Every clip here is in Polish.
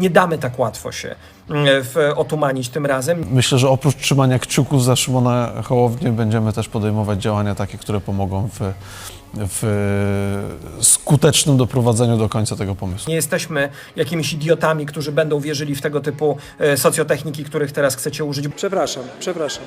Nie damy tak łatwo się mm, w, otumanić tym razem. Myślę, że oprócz trzymania kciuków za Szymona Hołownię będziemy też podejmować działania takie, które pomogą w, w skutecznym doprowadzeniu do końca tego pomysłu. Nie jesteśmy jakimiś idiotami, którzy będą wierzyli w tego typu e, socjotechniki, których teraz chcecie użyć. Przepraszam, przepraszam.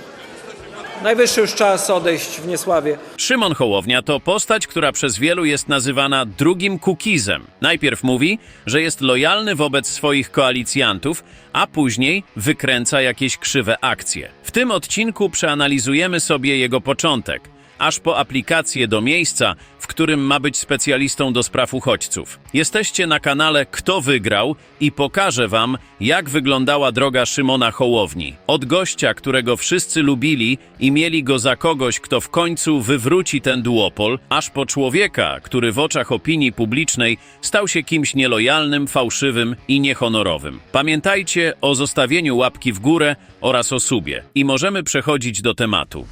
Najwyższy już czas odejść w niesławie. Szymon Hołownia to postać, która przez wielu jest nazywana drugim Kukizem. Najpierw mówi, że jest lojalny wobec swoich koalicjantów, a później wykręca jakieś krzywe akcje. W tym odcinku przeanalizujemy sobie jego początek, aż po aplikację do miejsca, w którym ma być specjalistą do spraw uchodźców. Jesteście na kanale Kto Wygrał i pokażę wam, jak wyglądała droga Szymona Hołowni. Od gościa, którego wszyscy lubili i mieli go za kogoś, kto w końcu wywróci ten duopol, aż po człowieka, który w oczach opinii publicznej stał się kimś nielojalnym, fałszywym i niehonorowym. Pamiętajcie o zostawieniu łapki w górę oraz o subie. I możemy przechodzić do tematu.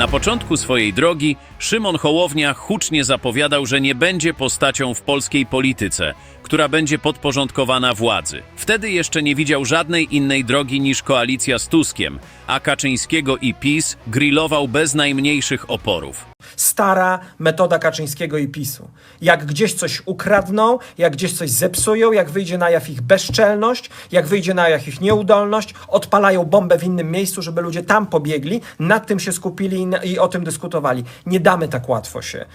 Na początku swojej drogi Szymon Hołownia hucznie zapowiadał, że nie będzie postacią w polskiej polityce, która będzie podporządkowana władzy. Wtedy jeszcze nie widział żadnej innej drogi niż koalicja z Tuskiem, a Kaczyńskiego i PiS grillował bez najmniejszych oporów. Stara metoda Kaczyńskiego i PiSu. Jak gdzieś coś ukradną, jak gdzieś coś zepsują, jak wyjdzie na jaw ich bezczelność, jak wyjdzie na jaw ich nieudolność, odpalają bombę w innym miejscu, żeby ludzie tam pobiegli, nad tym się skupili i, o tym dyskutowali. Nie damy tak łatwo się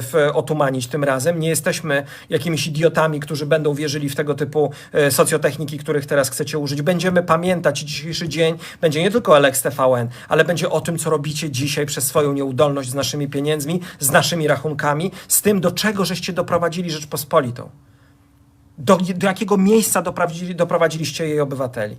w, otumanić tym razem. Nie jesteśmy jakimiś idiotami, którzy będą wierzyli w tego typu e, socjotechniki, których teraz chcecie użyć. Będziemy pamiętać dzisiejszy dzień, będzie nie tylko Lex TVN, ale będzie o tym, co robicie dzisiaj przez swoją nieudolność z naszymi pieniędzmi, z naszymi rachunkami, z tym, do czego żeście doprowadzili Rzeczpospolitą. Do, do jakiego miejsca doprowadzili, doprowadziliście jej obywateli.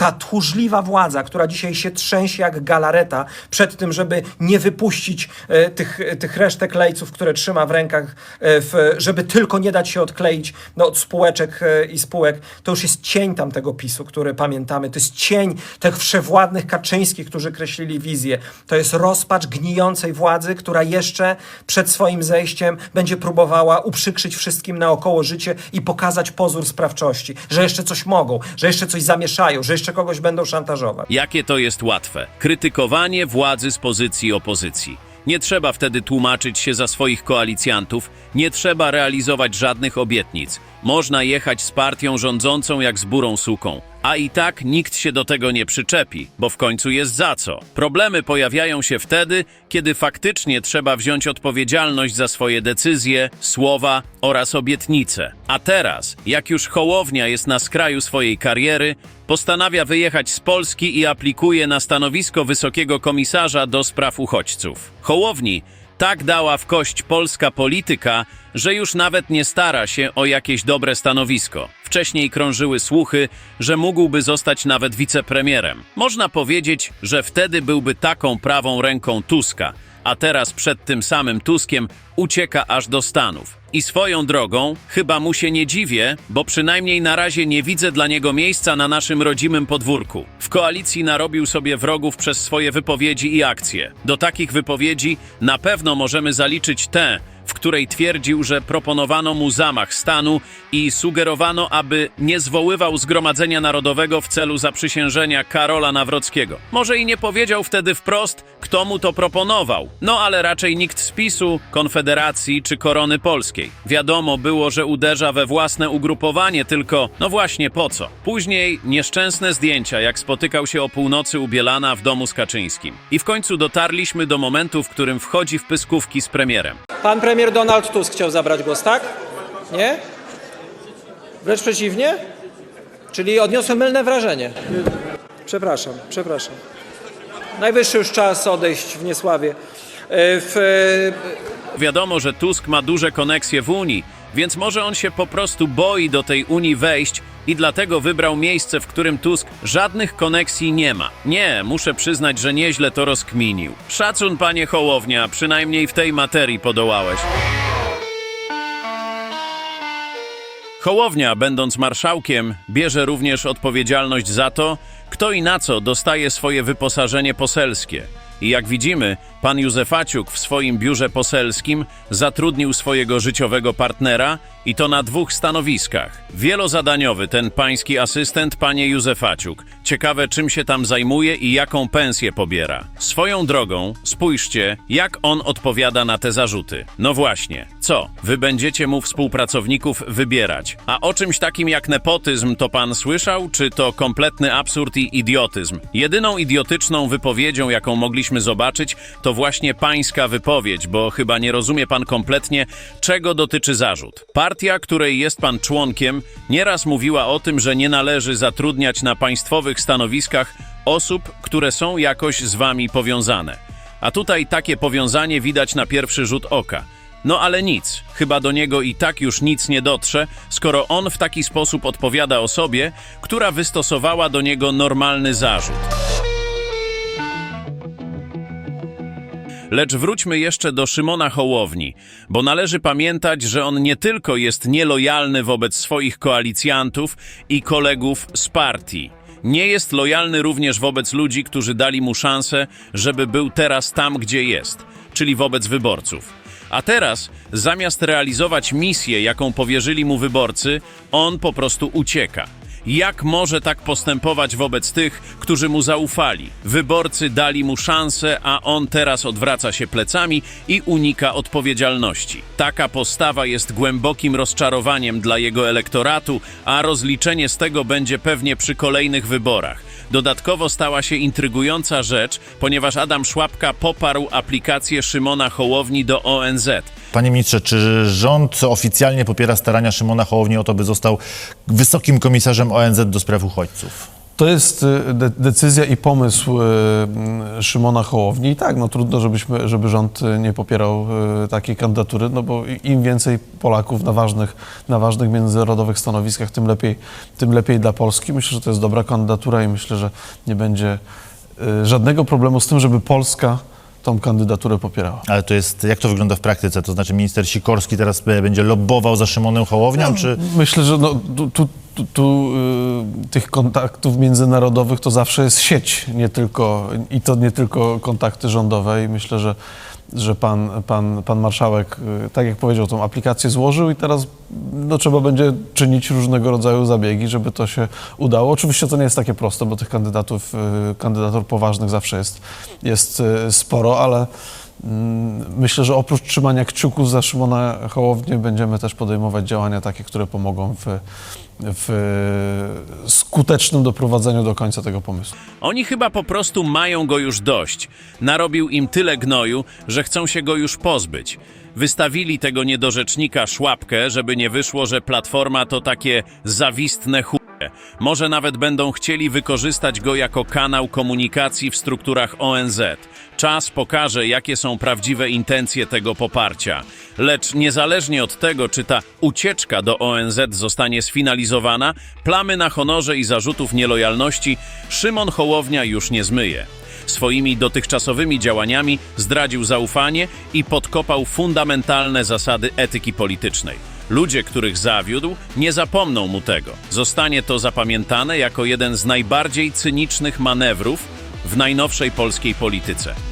Ta tchórzliwa władza, która dzisiaj się trzęsie jak galareta przed tym, żeby nie wypuścić e, tych, e, tych resztek lejców, które trzyma w rękach, e, w, żeby tylko nie dać się odkleić no, od spółeczek e, i spółek, to już jest cień tamtego PiSu, który pamiętamy. To jest cień tych wszechwładnych Kaczyńskich, którzy kreślili wizję. To jest rozpacz gnijącej władzy, która jeszcze przed swoim zejściem będzie próbowała uprzykrzyć wszystkim naokoło życie i pokazać pozór sprawczości, że jeszcze coś mogą, że jeszcze coś zamieszają, że jeszcze kogoś będą szantażować. Jakie to jest łatwe? Krytykowanie władzy z pozycji opozycji. Nie trzeba wtedy tłumaczyć się za swoich koalicjantów, nie trzeba realizować żadnych obietnic. Można jechać z partią rządzącą jak z burą suką. A i tak nikt się do tego nie przyczepi, bo w końcu jest za co. Problemy pojawiają się wtedy, kiedy faktycznie trzeba wziąć odpowiedzialność za swoje decyzje, słowa oraz obietnice. A teraz, jak już Hołownia jest na skraju swojej kariery, postanawia wyjechać z Polski i aplikuje na stanowisko wysokiego komisarza do spraw uchodźców. Hołowni tak dała w kość polska polityka, że już nawet nie stara się o jakieś dobre stanowisko. Wcześniej krążyły słuchy, że mógłby zostać nawet wicepremierem. Można powiedzieć, że wtedy byłby taką prawą ręką Tuska, a teraz przed tym samym Tuskiem ucieka aż do Stanów. I swoją drogą, chyba mu się nie dziwię, bo przynajmniej na razie nie widzę dla niego miejsca na naszym rodzimym podwórku. W koalicji narobił sobie wrogów przez swoje wypowiedzi i akcje. Do takich wypowiedzi na pewno możemy zaliczyć tę, w której twierdził, że proponowano mu zamach stanu i sugerowano, aby nie zwoływał Zgromadzenia Narodowego w celu zaprzysiężenia Karola Nawrockiego. Może i nie powiedział wtedy wprost, kto mu to proponował, no ale raczej nikt z PiSu, Konfederacji czy Korony Polskiej. Wiadomo było, że uderza we własne ugrupowanie, tylko no właśnie po co. Później nieszczęsne zdjęcia, jak spotykał się o północy u Bielana w domu z Kaczyńskim. I w końcu dotarliśmy do momentu, w którym wchodzi w pyskówki z premierem. Pan premier Donald Tusk chciał zabrać głos, tak? Nie? Wręcz przeciwnie? Czyli odniosłem mylne wrażenie. Przepraszam, przepraszam. Najwyższy już czas odejść w niesławie. E, W, Wiadomo, że Tusk ma duże koneksje w Unii, więc może on się po prostu boi do tej Unii wejść i dlatego wybrał miejsce, w którym Tusk żadnych koneksji nie ma. Nie, muszę przyznać, że nieźle to rozkminił. Szacun, panie Hołownia, przynajmniej w tej materii podołałeś. Hołownia, będąc marszałkiem, bierze również odpowiedzialność za to, kto i na co dostaje swoje wyposażenie poselskie. I jak widzimy, pan Józefaciuk w swoim biurze poselskim zatrudnił swojego życiowego partnera i to na dwóch stanowiskach. Wielozadaniowy ten pański asystent, panie Józefaciuk. Ciekawe, czym się tam zajmuje i jaką pensję pobiera. Swoją drogą, spójrzcie, jak on odpowiada na te zarzuty. No właśnie, co? Wy będziecie mu współpracowników wybierać. A o czymś takim jak nepotyzm to pan słyszał, czy to kompletny absurd i idiotyzm? Jedyną idiotyczną wypowiedzią, jaką mogliśmy zobaczyć, to właśnie pańska wypowiedź, bo chyba nie rozumie pan kompletnie, czego dotyczy zarzut. Partia, której jest pan członkiem, nieraz mówiła o tym, że nie należy zatrudniać na państwowych stanowiskach osób, które są jakoś z wami powiązane. A tutaj takie powiązanie widać na pierwszy rzut oka. No ale nic, chyba do niego i tak już nic nie dotrze, skoro on w taki sposób odpowiada osobie, która wystosowała do niego normalny zarzut. Lecz wróćmy jeszcze do Szymona Hołowni, bo należy pamiętać, że on nie tylko jest nielojalny wobec swoich koalicjantów i kolegów z partii. Nie jest lojalny również wobec ludzi, którzy dali mu szansę, żeby był teraz tam, gdzie jest, czyli wobec wyborców. A teraz, zamiast realizować misję, jaką powierzyli mu wyborcy, on po prostu ucieka. Jak może tak postępować wobec tych, którzy mu zaufali? Wyborcy dali mu szansę, a on teraz odwraca się plecami i unika odpowiedzialności. Taka postawa jest głębokim rozczarowaniem dla jego elektoratu, a rozliczenie z tego będzie pewnie przy kolejnych wyborach. Dodatkowo stała się intrygująca rzecz, ponieważ Adam Szłapka poparł aplikację Szymona Hołowni do ONZ. Panie ministrze, czy rząd oficjalnie popiera starania Szymona Hołowni o to, by został wysokim komisarzem ONZ do spraw uchodźców? To jest y, de decyzja i pomysł y, mm, Szymona Hołowni. I tak, no trudno, żebyśmy, żeby rząd nie popierał y, takiej kandydatury, no bo im więcej Polaków na ważnych, na ważnych międzynarodowych stanowiskach, tym lepiej, tym lepiej dla Polski. Myślę, że to jest dobra kandydatura i myślę, że nie będzie y, żadnego problemu z tym, żeby Polska tą kandydaturę popierała. Ale to jest, jak to wygląda w praktyce? To znaczy minister Sikorski teraz będzie lobbował za Szymonem Hołownią, czy... Myślę, że no, tu, tu, tu, tu y, tych kontaktów międzynarodowych to zawsze jest sieć, nie tylko, i to nie tylko kontakty rządowe i myślę, że, że pan, pan, pan marszałek, y, tak jak powiedział, tą aplikację złożył i teraz no, trzeba będzie czynić różnego rodzaju zabiegi, żeby to się udało. Oczywiście to nie jest takie proste, bo tych kandydatów, y, kandydatur poważnych zawsze jest, jest y, sporo, ale Myślę, że oprócz trzymania kciuków za Szymona Hołownię będziemy też podejmować działania takie, które pomogą w, w skutecznym doprowadzeniu do końca tego pomysłu. Oni chyba po prostu mają go już dość. Narobił im tyle gnoju, że chcą się go już pozbyć. Wystawili tego niedorzecznika szłapkę, żeby nie wyszło, że platforma to takie zawistne chuje. Może nawet będą chcieli wykorzystać go jako kanał komunikacji w strukturach ONZ. Czas pokaże, jakie są prawdziwe intencje tego poparcia. Lecz niezależnie od tego, czy ta ucieczka do ONZ zostanie sfinalizowana, plamy na honorze i zarzutów nielojalności Szymon Hołownia już nie zmyje. Swoimi dotychczasowymi działaniami zdradził zaufanie i podkopał fundamentalne zasady etyki politycznej. Ludzie, których zawiódł, nie zapomną mu tego. Zostanie to zapamiętane jako jeden z najbardziej cynicznych manewrów w najnowszej polskiej polityce.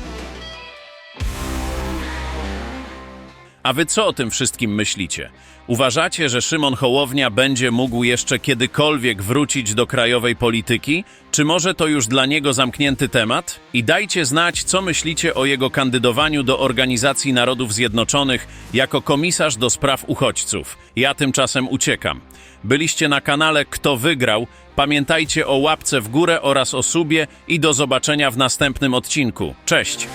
A wy co o tym wszystkim myślicie? Uważacie, że Szymon Hołownia będzie mógł jeszcze kiedykolwiek wrócić do krajowej polityki? Czy może to już dla niego zamknięty temat? I dajcie znać, co myślicie o jego kandydowaniu do Organizacji Narodów Zjednoczonych jako komisarz do spraw uchodźców. Ja tymczasem uciekam. Byliście na kanale Kto Wygrał. Pamiętajcie o łapce w górę oraz o subie i do zobaczenia w następnym odcinku. Cześć!